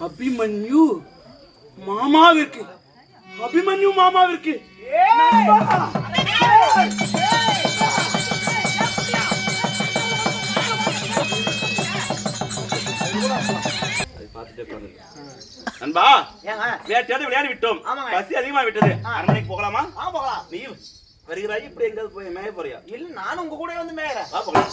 அபிமன்யு மாமாவிற்கு. அபிமன்யு மாமாவிற்கு. நண்பா வேட்டையாடி விளையாடி விட்டோம். பசி அதிகமா விட்டது. ஆ. அரண்மனைக்கு போகலாமா? போகலாம். நீ வருகிறாய் இப்படி எங்காவது போய் மேய போறியா? இல்ல நானும் உங்க கூட வந்து மேல வா போகலாம்.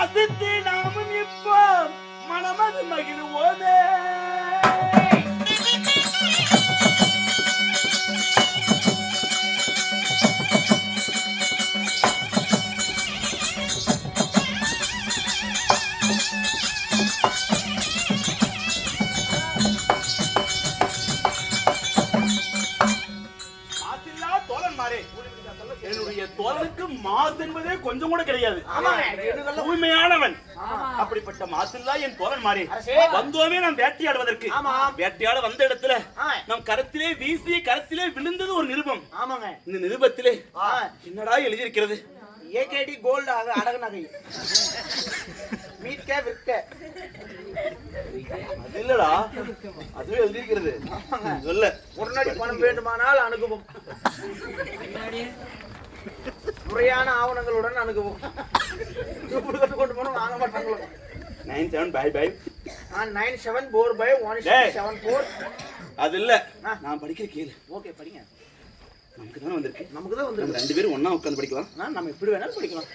கடிதத்தை வாசித்து நாமும் இப்போ மனமது மகிழ்வோமே. மாசு என்பதே கொஞ்சம் கூட கிடையாது. தூய்மையானவன் அப்படிப்பட்ட மாசில்லா என் தோழன் மாறி. வந்தோமே நாம் வேட்டையாடுவதற்கு. ஆமா. வேட்டையாட வந்த இடத்துல. நம் கரத்திலே வீசிய கரத்திலே விழுந்தது ஒரு நிருபம். ஆமாங்க. இந்த நிருபத்திலே என்னடா எழுதியிருக்கிறது? ஏகேடி கோல்டு ஆக அடகு நகை. மீட்க விற்க. அது இல்லடா. அதுவே எழுதியிருக்கிறது. சொல்ல. உடனடி பணம் வேண்டுமானால் அணுகுவோம். முறையான ஆவணங்களுடன் அணுகுவோம். கொண்டு போனோம் வாங்க மாட்டாங்களோ? Nine seven by by nine seven four by one. Seven four அது இல்ல. நான் படிக்கிற கேளு ஓகே படிங்க. நமக்கு தானே வந்திருக்கு? நமக்கு தான் வந்து ரெண்டு பேரும் ஒண்ணா உட்கார்ந்து படிக்கலாம். நம்ம எப்படி வேணாலும் படிக்கலாம்.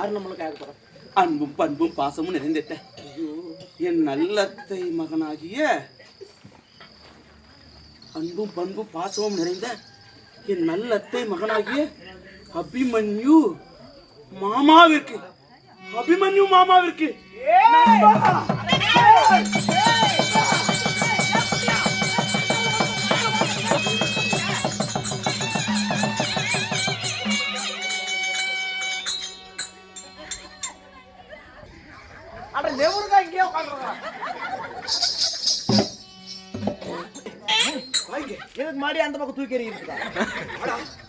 ஆறு நம்மளுக்கு ஆக போறோம். அன்பும் பண்பும் பாசமும் நிறைந்திட்ட. என் நல்லத்தை மகனாகிய அன்பும் பண்பும் பாசமும் நிறைந்த என் நல்லத்தை மகனாகிய அபிமன்யு மாமாவிற்கு அபிமன்யு மாமாவிற்கு அட நெவருங்க இங்கே உட்காந்துருக்கான் இதுக்கு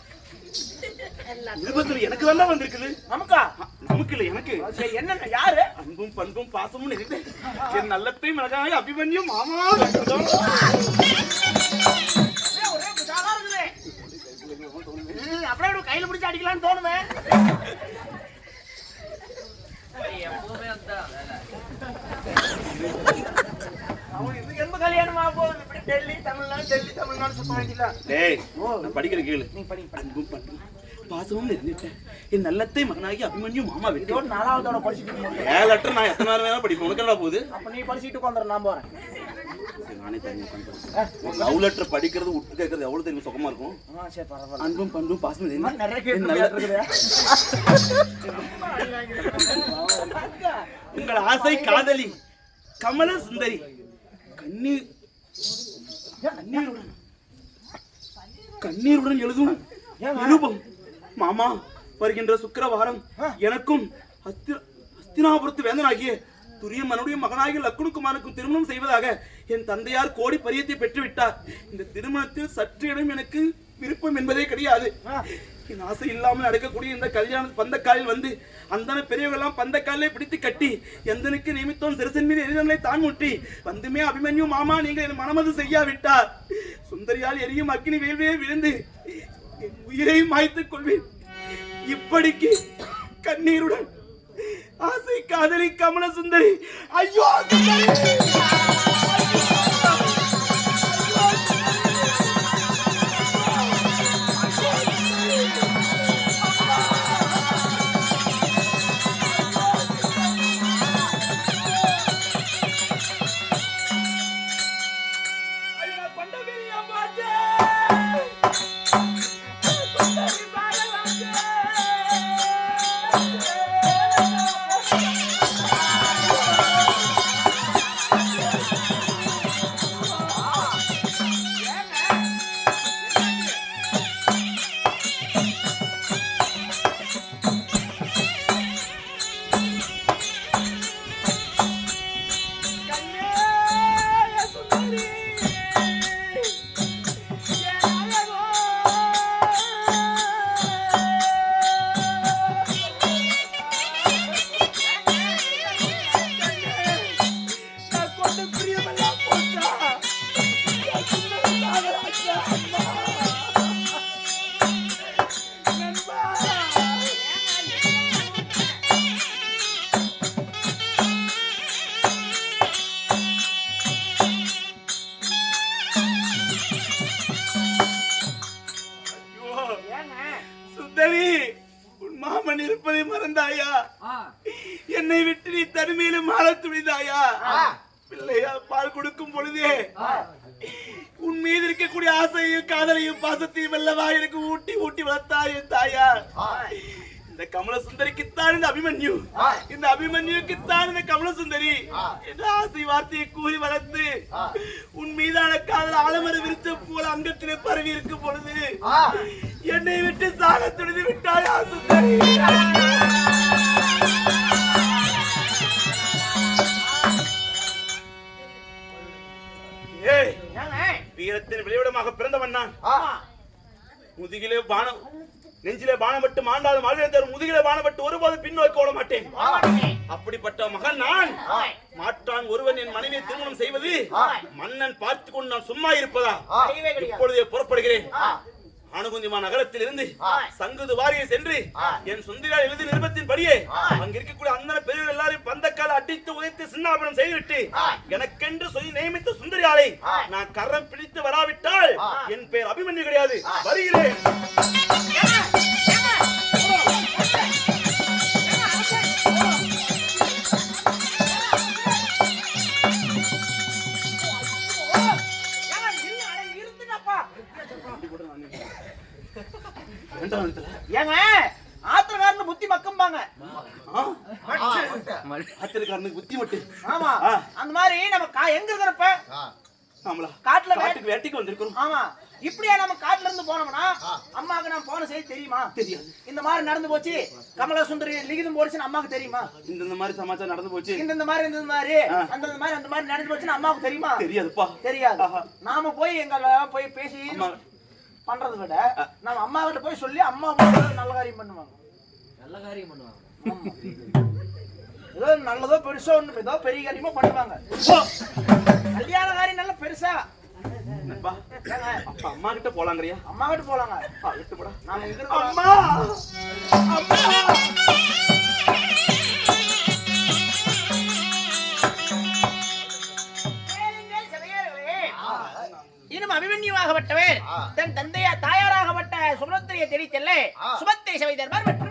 விருப்பத்தில் எனக்கு தான் வந்திருக்குது. நமக்கா? நமக்கு இல்லை எனக்கு. என்ன யாரு? அன்பும் பண்பும் பாசமும் நிறைந்த என் நல்லத்தை மகனாகிய அபிமன்யு மாமா. அப்படியே கையில பிடிச்சு அடிக்கலாம்னு தோணுமே. அவன் இதுக்கு எந்த கல்யாணமா போகுது? இப்படி டெல்லி தமிழ்நாடு டெல்லி தமிழ்நாடு சுத்த வேண்டியதா டேய் நான் படிக்கிற கேளு. நீ படி. அன்பும் பண்பும் பாசமும் நிறைந்திட்ட என் நல்லத்தை மகனாகிய அபிமன்யு மாமா வெட்டி இதோட நாலாவதோட படிச்சுட்டு. ஏழு லெட்டர் நான் எத்தனை நேரம் வேணா படிப்பேன். உனக்கு என்ன போகுது? அப்ப நீ படிச்சுட்டு உட்காந்துரு நான் போறேன். நானே தனியா உட்கார்ந்து படிக்கிறேன். லவ் லெட்டர் படிக்கிறது விட்டு கேட்கறது எவ்வளவு தெரியும்? சுகமா இருக்கும். அன்பும் பண்பும் பாசமும் நிறைந்த நிறைய நல்ல- இருக்குதே உங்கள் ஆசை காதலி கமல சுந்தரி. கண்ணீர் கண்ணீருடன்? கண்ணீருடன் எழுதும் நிருபம் மாமா வருகின்ற சுக்கிரவாரம் எனக்கும் அஸ்தினாபுரத்து வேந்தனாகிய துரியம்மனுடைய மகனாகிய லக்குணுக்குமாருக்கும் திருமணம் செய்வதாக என் தந்தையார் கோடி பரியத்தை பெற்றுவிட்டார். இந்த திருமணத்தில் சற்று இடம் எனக்கு விருப்பம் என்பதே கிடையாது. என் ஆசை இல்லாமல் நடக்கக்கூடிய இந்த கல்யாண பந்தக்காலில் வந்து அந்தன பெரியவர்கள்லாம் பந்தக்காலே பிடித்து கட்டி எந்தனுக்கு நிமித்தம் சிறுசன் மீது எரிதங்களை தான் முட்டி வந்துமே அபிமன்யு மாமா நீங்கள் என் மனமது செய்யாவிட்டார். சுந்தரியால் எரியும் அக்னி வேள்வியே விழுந்து என் உயிரையும் மாய்த்துக் கொள்வேன். இப்படிக்கு கண்ணீருடன் ஆசை காதலி கமல சுந்தரி! ஐயோ துணிதாயா பிள்ளையா பால் கொடுக்கும் பொழுதே உன் மீது இருக்கக்கூடிய ஆசையும் காதலையும் பாசத்தையும் அல்லவா எனக்கு ஊட்டி ஊட்டி வளர்த்தாய் என் தாயா? இந்த கமல சுந்தரிக்குத்தான் இந்த அபிமன்யு. இந்த அபிமன்யுக்குத்தான் இந்த கமல சுந்தரி என்ற ஆசை வார்த்தையை கூறி வளர்த்து உன் மீதான காதல் ஆலமர விருச்சம் போல அங்கத்திலே பரவி இருக்கும் பொழுது என்னை விட்டு சாக துணிந்து விட்டாயா சுந்தரி? ஏய் வீரத்தின் விளைவிடமாக பிறந்தவன் நான். முதுகிலே பானம் நெஞ்சிலே பானப்பட்டு மாண்டாலும் மாநிலத்தர் முதுகிலே பானப்பட்டு ஒருபோது பின்னோக்கி ஓட மாட்டேன். அப்படிப்பட்ட மகன் நான். மாற்றான் ஒருவன் என் மனைவியை திருமணம் செய்வது. மன்னன் பார்த்து கொண்டு நான் சும்மா இருப்பதா? இப்பொழுதே புறப்படுகிறேன். அணுகுந்திமா நகரத்தில் இருந்து. சங்குது வாரியை சென்று. என் சுந்தரியார் எழுதி நிருபத்தின் படியே. அங்க இருக்கக்கூடிய அந்த பெரியவர் எல்லாரையும் பந்தக்கால அடித்து உதைத்து சின்னாபனம் செய்துவிட்டு. எனக்கென்று சொல்லி நியமித்த சுந்தரியாலை. நான் கரம் பிடித்து வராவிட்டால். என் பேர் அபிமன்யு கிடையாது. வருகிறேன் ஏங்க ஆத்திரக்காரன் புத்தி மக்கும்பாங்க? ஆத்திரக்காரனுக்கு புத்தி மட்டும் ஆமா. அந்த மாதிரி நம்ம கா- எங்க இருக்கிறப்ப? ஆமலா. காட்டுல வே- காட்டுக்கு வேட்டைக்கு வந்திருக்கிறோம். ஆமா இப்படியா நம்ம காட்டுல இருந்து போனோம்னா அம்மாவுக்கு நான் போன செய்தி தெரியுமா? தெரியாது. இந்த மாதிரி நடந்து போச்சு. கமலா சுந்தரி லிகிதம் போடுச்சுன்னு அம்மாவுக்கு தெரியுமா? இந்த இந்த மாதிரி சமாச்சாரம் நடந்து போச்சு. இந்த இந்த மாதிரி இந்த மாதிரி. அந்த மாதிரி அந்த மாதிரி நடந்து போச்சுன்னு அம்மாவுக்கு தெரியுமா? தெரியாதுப்பா தெரியாது. நாம போய் எங்க போய் பேசி பண்றதை விட நம்ம அம்மா கிட்ட போய் சொல்லி அம்மா நல்ல காரியம் பண்ணுவாங்க. நல்ல காரியம் பண்ணுவாங்க. ஏதோ நல்லதோ பெருசோ ஒண்ணு ஏதோ பெரிய காரியமோ பண்ணுவாங்க. கல்யாண காரியம் நல்ல பெருசா. அம்மா கிட்ட போலாங்கறியா? அம்மா கிட்ட போலாங்க. அப்பா விட்டு போடா. நாம இங்க இருக்கோம். அம்மா! அம்மா! சுபத்திரை சபை தர்பார் மற்றும்